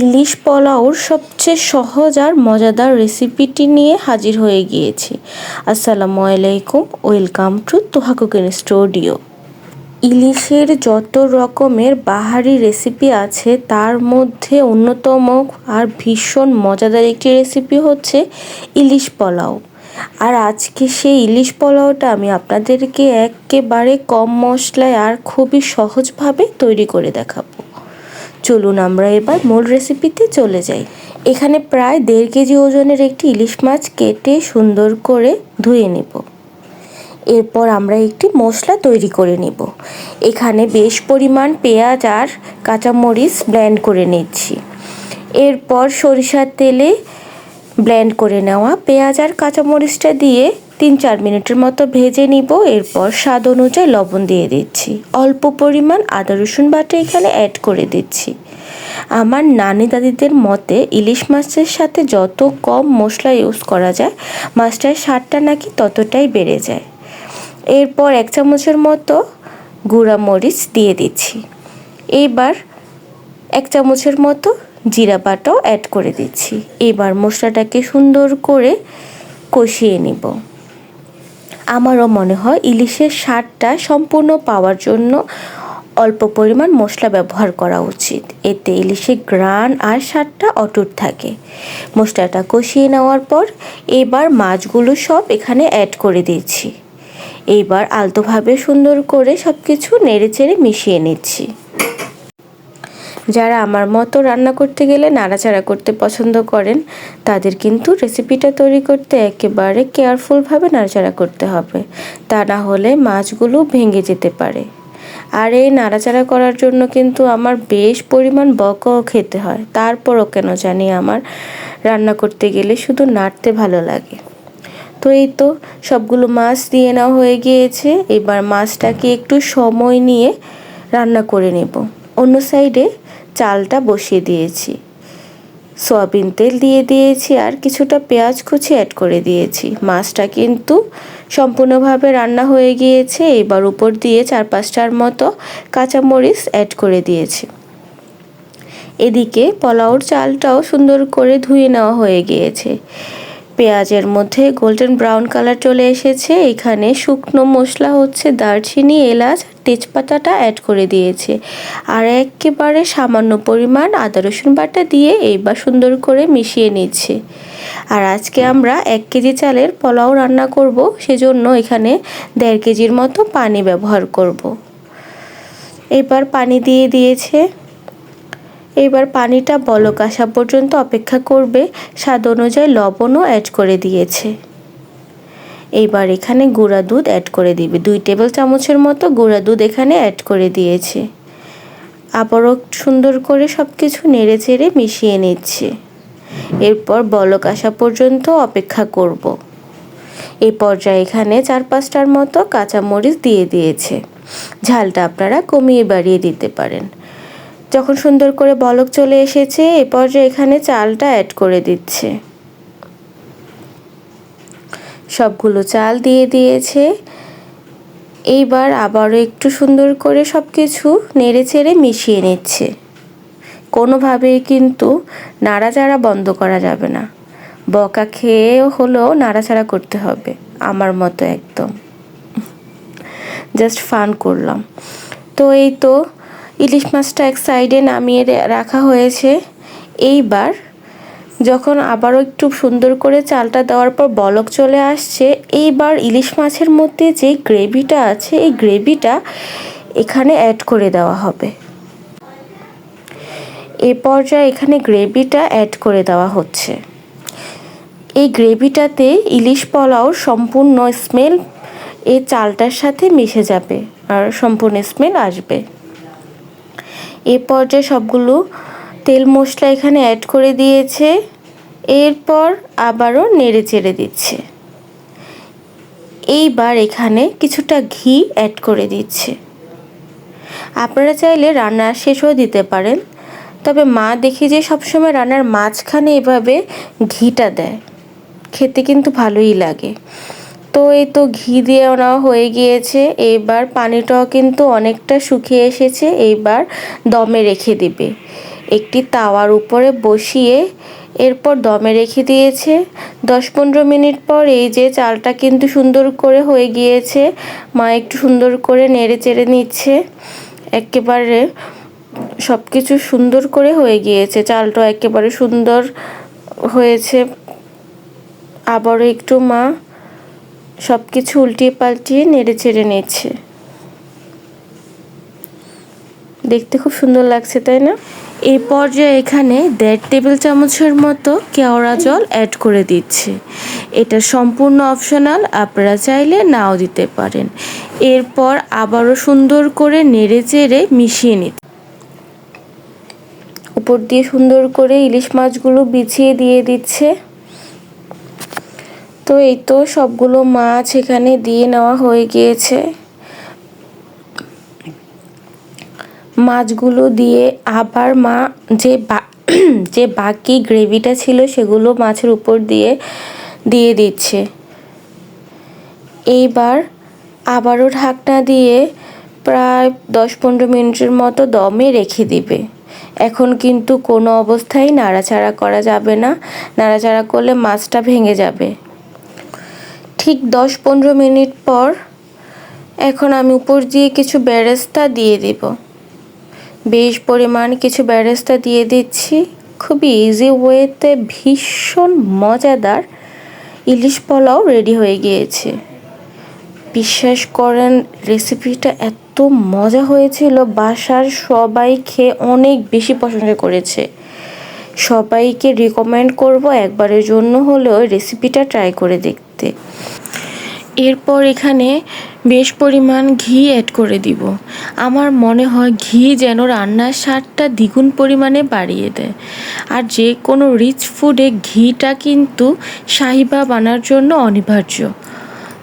ইলিশ পোলাওর সবচেয়ে সহজ আর মজাদার রেসিপিটি নিয়ে হাজির হয়ে গিয়েছি। আসসালামু আলাইকুম, welcome to Toha cooking studio. ইলিশের যত রকমের বাহারি রেসিপি আছে, তার মধ্যে অন্যতম আর ভীষণ মজাদার একটি রেসিপি হচ্ছে ইলিশ পোলাও। আর আজকে সেই ইলিশ পোলাওটা আমি আপনাদেরকে একেবারে কম মশলায় আর খুবই সহজভাবে তৈরি করে দেখাবো। চলুন আমরা এবার মূল রেসিপিতে চলে যাই। এখানে প্রায় দেড় কেজি ওজনের একটি ইলিশ মাছ কেটে সুন্দর করে ধুয়ে নেব। এরপর আমরা একটি মশলা তৈরি করে নিব। এখানে বেশ পরিমাণ পেঁয়াজ আর কাঁচামরিচ ব্লেন্ড করে নিচ্ছি। এরপর সরিষার তেলে ব্লেন্ড করে নেওয়া পেঁয়াজ আর কাঁচামরিচটা দিয়ে তিন চার মিনিটের মতো ভেজে নিব। এরপর স্বাদ অনুযায়ী লবণ দিয়ে দিচ্ছি। অল্প পরিমাণ আদা রসুন বাটা এখানে অ্যাড করে দিচ্ছি। আমার নানি দাদিদের মতে ইলিশ মাছের সাথে যত কম মশলা ইউজ করা যায়, মাছটার স্বাদটা নাকি ততটাই বেড়ে যায়। এরপর এক চামচের মতো গুঁড়া মরিচ দিয়ে দিচ্ছি। এবার এক চামচের মতো জিরা বাটাও অ্যাড করে দিচ্ছি। এবার মশলাটাকে সুন্দর করে কষিয়ে নিব। আমারও মনে হয় ইলিশের স্বাদটা সম্পূর্ণ পাওয়ার জন্য অল্প পরিমাণ মশলা ব্যবহার করা উচিত। এতে ইলিশের গ্রান আর স্বাদটা অটুট থাকে। মশলাটা কষিয়ে নেওয়ার পর এবার মাছগুলো সব এখানে অ্যাড করে দিয়েছি এইবার আলতোভাবে সুন্দর করে সব কিছু নেড়ে চেড়ে মিশিয়ে নিচ্ছি। যারা আমার মতো রান্না করতে গেলে নাড়াচাড়া করতে পছন্দ করেন, তাদের কিন্তু রেসিপিটা তৈরি করতে একেবারে কেয়ারফুলভাবে নাড়াচাড়া করতে হবে। তা না হলে মাছগুলো ভেঙে যেতে পারে। আর এই নাড়াচাড়া করার জন্য কিন্তু আমার বেশ পরিমাণ বকও খেতে হয়। তারপরও কেন জানি আমার রান্না করতে গেলে শুধু নাড়তে ভালো লাগে। তো এই তো সবগুলো মাছ দিয়ে নেওয়া হয়ে গিয়েছে। এবার মাছটাকে একটু সময় নিয়ে রান্না করে নেব। অন্য সাইডে চালটা বসিয়ে দিয়েছি। সয়াবিন তেল দিয়ে দিয়েছি আর কিছুটা পেঁয়াজ কুচি অ্যাড করে দিয়েছি। মাছটা কিন্তু সম্পূর্ণভাবে রান্না হয়ে গিয়েছে। এবার উপর দিয়ে চার পাঁচটার মতো কাঁচামরিচ অ্যাড করে দিয়েছি। এদিকে পোলাওর চালটাও সুন্দর করে ধুয়ে নেওয়া হয়ে গিয়েছে। পেঁয়াজের মধ্যে গোল্ডেন ব্রাউন কালার চলে এসেছে। এখানে শুকনো মশলা হচ্ছে দারচিনি, এলাচ, তেজপাতাটা অ্যাড করে দিয়েছে। আর একেবারে সামান্য পরিমাণ আদা, রসুন বাটা দিয়ে এইবার সুন্দর করে মিশিয়ে নিচ্ছে। আর আজকে আমরা এক কেজি চালের পোলাও রান্না করব, সেজন্য এখানে দেড় কেজির মতো পানি ব্যবহার করব। এবার পানি দিয়ে দিয়েছে। এবার পানিটা বলক আসা পর্যন্ত অপেক্ষা করবে। স্বাদ অনুযায়ী লবণও অ্যাড করে দিয়েছে। এইবার এখানে গুঁড়া দুধ অ্যাড করে দিবে। দুই টেবিল চামচের মতো গুঁড়া দুধ এখানে অ্যাড করে দিয়েছে। আবারও সুন্দর করে সব কিছু নেড়ে চেড়ে মিশিয়ে নিচ্ছে। এরপর বলক আসা পর্যন্ত অপেক্ষা করব। এই পর্যায়ে এখানে চার পাঁচটার মতো কাঁচামরিচ দিয়ে দিয়েছে। ঝালটা আপনারা কমিয়ে বাড়িয়ে দিতে পারেন। যখন সুন্দর করে বলক চলে এসেছে, এ পর্যায়ে এখানে চালটা অ্যাড করে দিচ্ছে। সবগুলো চাল দিয়ে দিয়েছে। এইবার আবারও একটু সুন্দর করে সব কিছু নেড়ে চেড়ে মিশিয়ে নিচ্ছে। কোনোভাবেই কিন্তু নাড়াচাড়া বন্ধ করা যাবে না। বকা খেয়ে হলেও নাড়াচাড়া করতে হবে, আমার মতো একদম। জাস্ট ফান করলাম। তো এই তো ইলিশ মাছটা এক সাইডে নামিয়ে রাখা হয়েছে। এইবার যখন আবারও একটু সুন্দর করে চালটা দেওয়ার পর বলক চলে আসছে, এইবার ইলিশ মাছের মধ্যে যে গ্রেভিটা আছে, এই গ্রেভিটা এখানে অ্যাড করে দেওয়া হবে। এ পর্যায়ে এখানে গ্রেভিটা অ্যাড করে দেওয়া হচ্ছে। এই গ্রেভিটাতে ইলিশ পোলাও সম্পূর্ণ স্মেল এই চালটার সাথে মিশে যাবে আর সম্পূর্ণ স্মেল আসবে। এ পর্যায়ে সবগুলো তেল মশলা এখানে অ্যাড করে দিয়েছে। এরপর আবারও নেড়ে চেড়ে দিচ্ছে। এইবার এখানে কিছুটা ঘি অ্যাড করে দিচ্ছে। আপনারা চাইলে রান্না শেষও দিতে পারেন। তবে মা দেখি যে সবসময় রান্নার মাঝখানে এভাবে ঘিটা দেয়। খেতে কিন্তু ভালোই লাগে। তো এই তো ঘি দিয়ে নেওয়া হয়ে গিয়েছে। এইবার পানিটাও কিন্তু অনেকটা শুকিয়ে এসেছে। এইবার দমে রেখে দিবে। একটি তাওয়ার উপরে বসিয়ে এরপর দমে রেখে দিয়েছে। দশ পনেরো মিনিট পর এই যে চালটা কিন্তু সুন্দর করে হয়ে গিয়েছে। মা একটু সুন্দর করে নেড়ে চেড়ে নিচ্ছে। একেবারে সব কিছু সুন্দর করে হয়ে গিয়েছে। চালটা একেবারে সুন্দর হয়েছে। আবারও একটু মা সব কিছু উল্টিয়ে পাল্টিয়ে নেড়ে চেড়ে নিচ্ছে। দেখতে খুব সুন্দর লাগছে, তাই না? এই পর্যায়ে এখানে দেড় টেবিল চামচের মতো কেওড়া জল অ্যাড করে দিচ্ছে। এটা সম্পূর্ণ অপশনাল আপনারা চাইলে নাও দিতে পারেন। এরপর আবারও সুন্দর করে নেড়ে চেড়ে মিশিয়ে নিতে। উপর দিয়ে সুন্দর করে ইলিশ মাছগুলো বিছিয়ে দিয়ে দিচ্ছে। তো এই তো সবগুলো মাছ এখানে দিয়ে নেওয়া হয়ে গিয়েছে। মাছগুলো দিয়ে আবার মা যে যে বাকি গ্রেভিটা ছিল সেগুলো মাছের উপর দিয়ে দিয়ে দিচ্ছে। এইবার আবারও ঢাকনা দিয়ে প্রায় দশ পনেরো মিনিটের মতো দমে রেখে দিবে। এখন কিন্তু কোনো অবস্থায় নাড়াচাড়া করা যাবে না। নাড়াচাড়া করলে মাছটা ভেঙে যাবে। ঠিক দশ পনেরো মিনিট পর এখন আমি উপর দিয়ে কিছু বেরেস্তা দিয়ে দিব। বেশ পরিমাণ কিছু বেরেস্তা দিয়ে দিচ্ছি। খুবই ইজি ওয়েতে ভীষণ মজাদার ইলিশ পোলাও রেডি হয়ে গিয়েছে। বিশ্বাস করেন রেসিপিটা এত মজা হয়েছিল। বাসার সবাই খেয়ে অনেক বেশি প্রশংসা করেছে। সবাইকে রিকমেন্ড করব একবারের জন্য হলেও রেসিপিটা ট্রাই করে দেখতে। এরপর এখানে বেশ পরিমাণ ঘি অ্যাড করে দিব। আমার মনে হয় ঘি যেন রান্নার স্বাদটা দ্বিগুণ পরিমাণে বাড়িয়ে দেয়। আর যে কোনো রিচ ফুডে ঘিটা কিন্তু সাহিবা বানার জন্য অনিবার্য।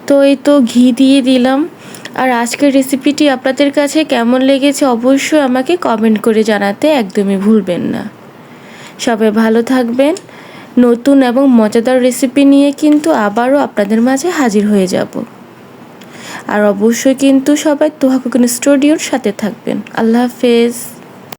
তো এই তো ঘি দিয়ে দিলাম। আর আজকের রেসিপিটি আপনাদের কাছে কেমন লেগেছে অবশ্যই আমাকে কমেন্ট করে জানাতে একদমই ভুলবেন না। সবাই ভালো থাকবেন। নতুন এবং মজাদার রেসিপি নিয়ে কিন্তু আবারও আপনাদের মাঝে হাজির হয়ে যাব। আর অবশ্যই কিন্তু সবাই তোহা কুকিং স্টুডিওর সাথে থাকবেন। আল্লাহ হাফেজ।